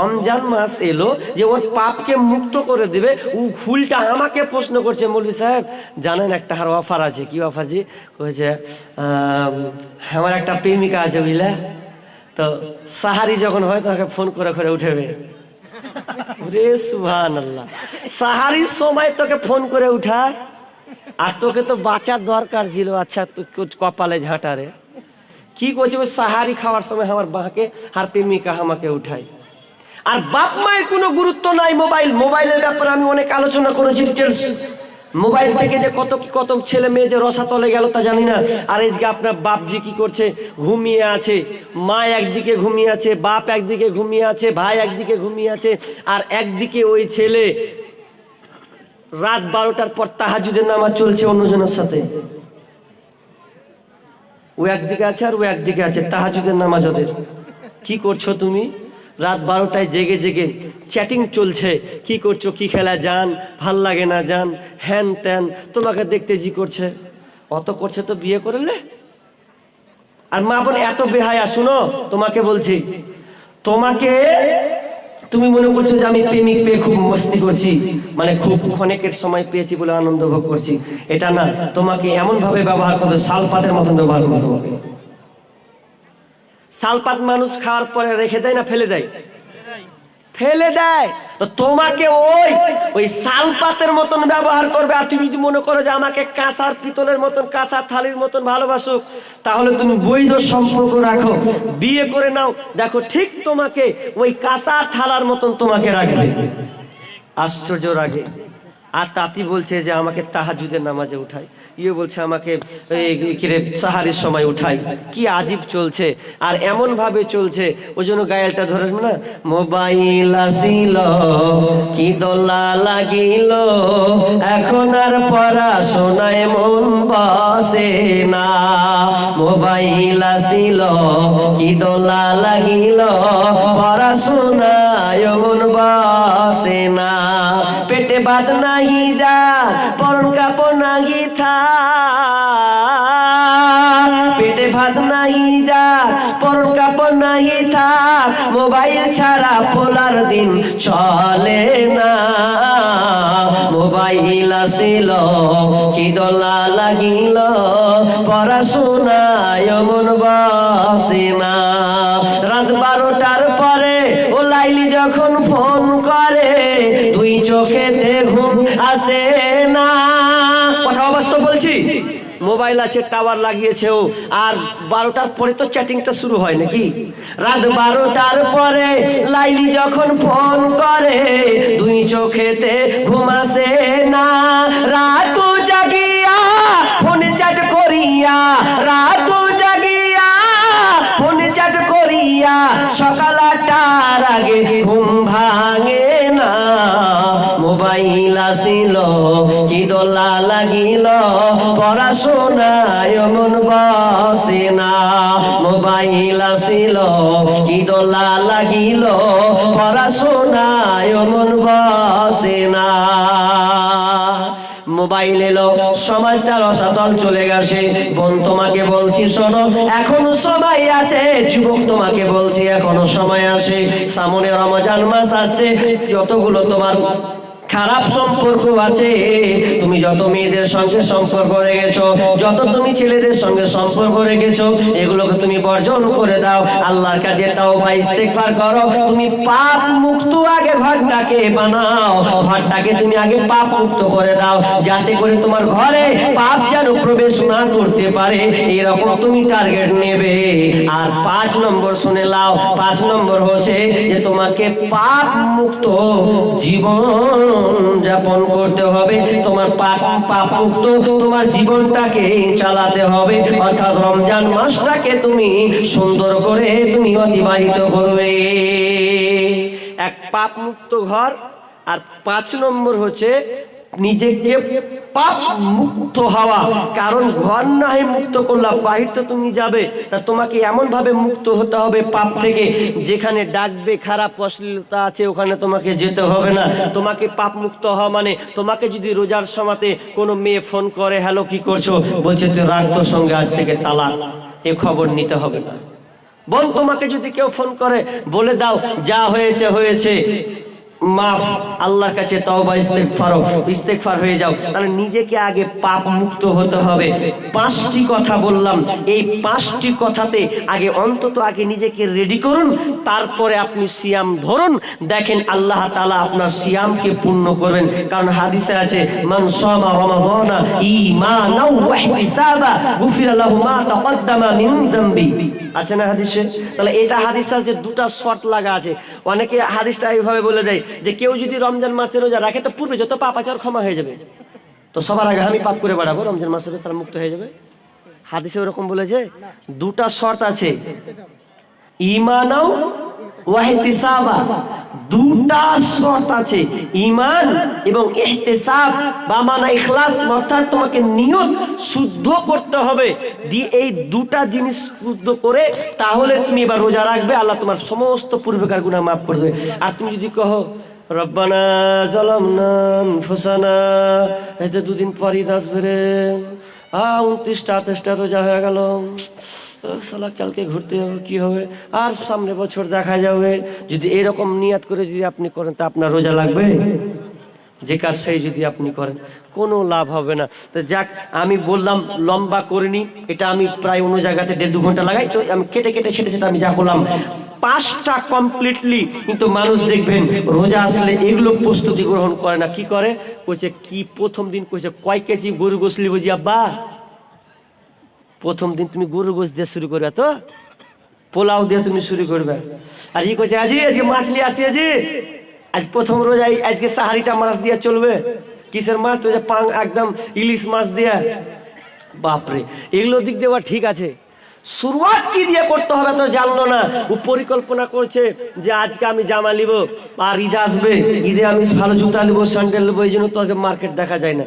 রমজান মাস এলো যে ওর পাপকে মুক্ত করে দিবে। ও ফুলটা আমাকে প্রশ্ন করছে মৌলী সাহেব, জানেন একটা হার অফার আছে, কি অফার জি? কয়েছে আমার একটা প্রেমিকা আছে বুঝলে? তো সাহারি যখন হয় তোমাকে ফোন করে করে উঠেবে। রে সুহান আল্লাহ সাহারির সময় তোকে ফোন করে উঠা আর তোকে তো বাঁচার দরকার ছিল। আচ্ছা কপালে ঝাঁটারে কি করছে সাহারি খাওয়ার সময় আমার বাঁকে আর প্রেমিকা আমাকে উঠায়। আর বাপ মায়ের কোনো গুরুত্ব নাই মোবাইল। মোবাইলের ব্যাপারে আমি অনেক আলোচনা করেছি ডিটেলস মোবাইল থেকে যে কত কি কত ছেলে মেয়ে যে রসা তলে গেল তা জানি না। আর যে আপনার বাপজি কি করছে, ঘুমিয়ে আছে। মা একদিকে ঘুমিয়ে আছে, বাপ একদিকে ঘুমিয়ে আছে, ভাই একদিকে ঘুমিয়ে আছে। আর একদিকে ওই ছেলে রাত বারোটার পর তাহাজুদের নামাজ চলছে অন্যজনের সাথে। ও একদিকে আছে আর ও একদিকে আছে, তাহাজুদের নামাজ ওদের। কি করছ তুমি? রাত বারোটায় জেগে জেগে চ্যাটিং চলছে। কি করছ, কি খেলা যান ভালো লাগে না যান হ্যান ত্যান, তোমাকে দেখতে জি করছে। অত করছে তো বিয়ে করলে? আর মা বোন এত বেহায়া, শুনো? তোমাকে বলছি, তোমাকে তুমি মনে করছ যে আমি প্রেমিক পেয়ে খুব মস্তি করছি মানে খুব ক্ষণিকের সময় পেয়েছি বলে আনন্দ ভোগ করছি। এটা না, তোমাকে এমন ভাবে ব্যবহার করবে শালপাতের মতন ব্যবহার করবে তোমাকে। শালপাত মানুষ খাওয়ার পরে রেখে দেয় না, ফেলে দেয়? ফেলে দেয়। তো তোমাকে ওই ওই শালপাতের মতন ব্যবহার করবে। আর তুমি যদি মনে করো যে আমাকে কাঁসার পিতলের মতন কাঁসা থালির মতন ভালোবাসো তাহলে তুমি বৈধ সম্পর্ক রাখো। বিয়ে করে নাও। দেখো, ঠিক তোমাকে ওই কাঁসা থালার মতন তোমাকে রাখবে। আশ্চর্য রাগে। আর তাতি বলছে যে আমাকে তাহাজুদের নামাজে উঠায়। ইয়ে বলছে আমাকে সাহারির সময় উঠাই কি আজীব চলছে। আর এমন ভাবে চলছে, ওই জন্য গায়েলটা ধরে না, মোবাইল আসিল, কি দোলা লাগিল, এখন আর পড়াশোনায় মন বসে না। মোবাইল আসিল, কি দোলা লাগিল পড়াশোনায় বাদ নাহি যা পরন কাপড় নাহি থা। পেটে ভাত নাহি যা পরন কাপড় নাহি থা। মোবাইল ছাড়া পোলার দিন চলে না। মোবাইল আসিল, কি দলা লাগিল, পড়াশোনায় মন বসে না। রাত বারোটার পরে ও লাইলি যখন ফোন করে চোখেতে ঘুম আসে না। কথা অবস্থা বলছি? মোবাইল আছে, টাওয়ার লাগিয়েছে ও। আর বারোটার পরে তো চ্যাটিংটা শুরু হয় নাকি? রাত বারোটার পরে লাইলি যখন ফোন করে, দুই চোখেতে ঘুমাসে না। রাত জাগিয়া ফোনে চ্যাট করিয়া, রাত জাগিয়া ফোনে চ্যাট করিয়া, সকাল আটটার আগে আসিল, কি দোলা লাগিল, পড়াশোনায় মন বসে না। মোবাইল আসিল, কি দোলা লাগিল, পড়াশোনায় মন বসে না। মোবাইল এলো সমাজটা রসাতল চলে গেছে। বোন তোমাকে বলছি, শোনো, এখনও সবাই আছে। যুবক তোমাকে বলছি, এখনও সময় আছে। সামনে রমজান মাস আসছে, যতগুলো তোমার খারাপ সম্পর্ক আছে। তুমি যত মেয়েদের সঙ্গে সম্পর্ক রেখেছো, যত তুমি ছেলেদের সঙ্গে সম্পর্ক রেখেছো, এগুলোকে তুমি বর্জন করে দাও। আল্লাহর কাছে তাও বা ইস্তেগফার করো। তুমি পাপ মুক্ত আগে ঘরটাকে বানাও। ঘরটাকে তুমি আগে পাপ মুক্ত করে দাও, যাতে করে তোমার ঘরে পাপ যেন প্রবেশ না করতে পারে। এরকম তুমি টার্গেট নেবে। আর পাঁচ নম্বর শুনে লাও। পাঁচ নম্বর হচ্ছে যে তোমাকে পাপ মুক্ত জীবন যাপন করতে হবে, তোমার পাপ পাপ মুক্ত তোমার জীবনটাকে চালাতে হবে। অর্থাৎ রমজান মাসটাকে তুমি সুন্দর করে তুমি অতিবাহিত করবে। এক পাপ মুক্ত ঘর আর পাঁচ নম্বর হচ্ছে নিজেকে পাপ মুক্ত হওয়া। কারণ ঘর না হয় মুক্ত করলাম বাহির তো তুমি যাবে। তা তোমাকে এমন ভাবে মুক্ত হতে হবে পাপ থেকে, যেখানে ডাকবে খারাপ অশ্লীলতা আছে, ওখানে তোমাকে যেতে হবে না। তোমাকে পাপ মুক্ত হওয়া মানে তোমাকে যদি রোজার সমাতে কোনো মেয়ে ফোন করে, হ্যালো, কি করছ? বলছে, তুই রাগ তোর সঙ্গে আজ থেকে তালাক, এ খবর নিতে হবে না। বোন, তোমাকে যদি কেউ ফোন করে, বলে দাও, যা হয়েছে হয়েছে। মাফ, আল্লাহর কাছে তওবা, ইস্তেগফার ইস্তেগফার হয়ে যাও। তাহলে নিজেকে আগে পাপ মুক্ত হতে হবে। পাঁচটি কথা বললাম। এই পাঁচটি কথাতে আগে অন্তত আগে নিজেকে রেডি করুন, তারপরে আপনি সিয়াম ধরুন। দেখেন আল্লাহ তাআলা আপনার সিয়ামকে পূর্ণ করবেন। কারণ হাদিসে আছে, মান সামা রমাদানা ঈমানাও ওয়া ইহতিসাবা মা আছে না হাদিসে? তাহলে এটা হাদিস আছে, দুটা শর্ট লাগা আছে। অনেকে হাদিসটা এইভাবে বলে দেয় যে কেউ যদি রমজান মাসে রোজা রাখে, তো পূর্বে যত পাপ আছে আর ক্ষমা হয়ে যাবে। তো সবার আগে আমি পাপ করে বাড়াবো, রমজান মাসে তারা মুক্ত হয়ে যাবে। হাদিসে ওরকম বলেছে, দুটা শর্ত আছে ইমানাও শর্ত আছে ইমান এবং অর্থাৎ তোমাকে নিয়ত শুদ্ধ করতে হবে। দিয়ে এই জিনিস শুদ্ধ করে তাহলে তুমি এবার রোজা রাখবে, আল্লাহ তোমার সমস্ত পূর্বেকার গুনাহ মাফ করে আর তুমি যদি কহো, রব্বানা জালামনা ফুসানা এতে দুদিন পরই আসবে রে। আ উনত্রিশটা, আঠাশটা রোজা হয়ে গেল। সালা কালকে ঘুরতে হবে কি হবে? আর সামনে বছর দেখা যাবে। যদি এরকম নিয়াত করে যদি আপনি করেন, তা আপনার রোজা লাগবে? যে কাজ সেই যদি আপনি করেন, কোনো লাভ হবে না। তো যাক, আমি বললাম, লম্বা করিনি এটা আমি প্রায় অন্য জায়গাতে দেড় দু ঘণ্টা লাগাই, তো আমি কেটে কেটে সেটা সেটা আমি যা করলাম। পাঁচটা কমপ্লিটলি কিন্তু মানুষ দেখবেন, রোজা আসলে এগুলো প্রস্তুতি গ্রহণ করে না। কি করে? কইছে, কি প্রথম দিন কইছে, কয় কেজি গরু গোসলি বুঝি আব্বা? প্রথম দিন তুমি গরু গোস দিয়ে শুরু করবে তো? পোলাও দিয়ে তুমি শুরু করবে। আর ই করছে, আজি আজকে মাছ নিয়ে আসি, আজি। আজ প্রথম রোজ আজকে সাহারিটা মাছ দিয়ে চলবে। কিসের মাছ? তো পাং, একদম ইলিশ মাছ দিয়ে। বাপরে এগুলো দিক দিয়ে ঠিক আছে। শুরুয়াত কি দিয়ে করতে হবে তো জানলো না। ও পরিকল্পনা করছে যে আজকে আমি জামা নিব, আর ঈদ আসবে। ঈদে আমি ভালো জুতা নিবো, স্যান্ডেল নেব, এই জন্য তোকে মার্কেট দেখা যায় না।